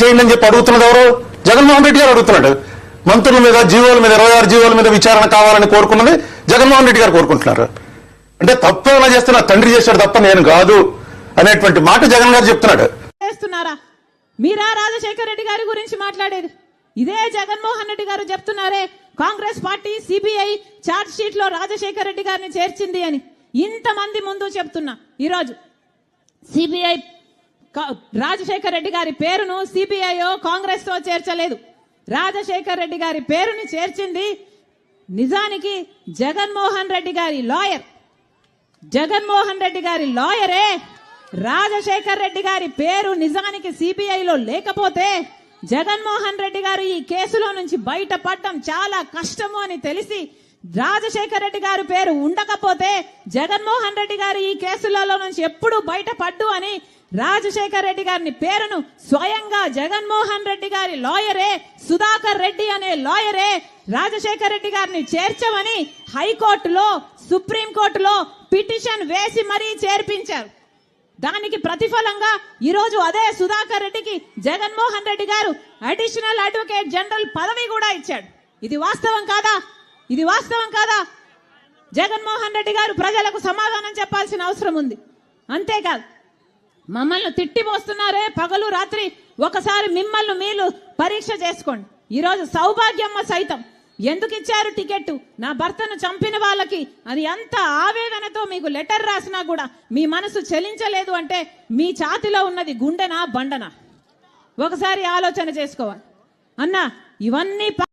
చేయండి అని చెప్పి అడుగుతున్నది ఎవరు? జగన్మోహన్ రెడ్డి గారు అడుగుతున్నాడు మంత్రుల మీద జీవోల మీద ఇరవై ఆరు జీవోల మీద విచారణ కావాలని కోరుకున్నది జగన్మోహన్ రెడ్డి గారు కోరుకుంటున్నారు. అంటే తప్పు ఏమైనా చేస్తే నా తండ్రి చేశాడు తప్ప నేను కాదు అనేటువంటి మాట జగన్ గారు చెప్తున్నాడు. చేస్తున్నారా? మీరా రాజశేఖర రెడ్డి గారి గురించి మాట్లాడేది? ఇదే జగన్మోహన్ రెడ్డి గారు చెప్తున్నారే. కాంగ్రెస్ పార్టీ సిబిఐ చార్జ్ షీట్లో రాజశేఖర రెడ్డి గారిని చేర్చింది అని ఇంతమంది ముందు చెప్తున్నా. ఈరోజు సిబిఐ రాజశేఖర రెడ్డి గారి పేరును సిబిఐ కాంగ్రెస్తో చేర్చలేదు. రాజశేఖర్ రెడ్డి గారి పేరుని చేర్చింది నిజానికి జగన్మోహన్ రెడ్డి గారి లాయర్. జగన్మోహన్ రెడ్డి గారి లాయరే రాజశేఖర్ రెడ్డి గారి పేరు నిజానికి సిబిఐలో లేకపోతే జగన్మోహన్ రెడ్డి గారు ఈ కేసులో నుంచి బయటపడడం చాలా కష్టము అని తెలిసి రాజశేఖర్ రెడ్డి గారి పేరు ఉండకపోతే జగన్మోహన్ రెడ్డి గారు ఈ కేసులలో నుంచి ఎప్పుడు బయటపడ్డు అని రాజశేఖర్ రెడ్డి గారిని పేరును స్వయంగా జగన్మోహన్ రెడ్డి గారి లాయరే సుధాకర్ రెడ్డి అనే లాయరే రాజశేఖర్ రెడ్డి గారిని చేర్చమని హైకోర్టులో సుప్రీంకోర్టులో పిటిషన్ వేసి మరీ చేర్పించారు. దానికి ప్రతిఫలంగా ఈరోజు అదే సుధాకర్ రెడ్డికి జగన్మోహన్ రెడ్డి గారు అడిషనల్ అడ్వకేట్ జనరల్ పదవి కూడా ఇచ్చాడు. ఇది వాస్తవం కాదా? ఇది వాస్తవం కాదా? జగన్మోహన్ రెడ్డి గారు ప్రజలకు సమాధానం చెప్పాల్సిన అవసరం ఉంది. అంతేకాదు మమ్మల్ని తిట్టిపోస్తున్నారే పగలు రాత్రి. ఒకసారి మిమ్మల్ని మీరు పరీక్ష చేసుకోండి. ఈరోజు సౌభాగ్యమ్మ సైతం. ఎందుకు ఇచ్చారు టికెట్ నా భర్తను చంపిన వాళ్ళకి అది ఎంత ఆవేదనతో మీకు లెటర్ రాసినా కూడా మీ మనసు చలించలేదు అంటే మీ ఛాతిలో ఉన్నది గుండెనా బండనా? ఒకసారి ఆలోచన చేసుకోవాలి. అన్నా ఇవన్నీ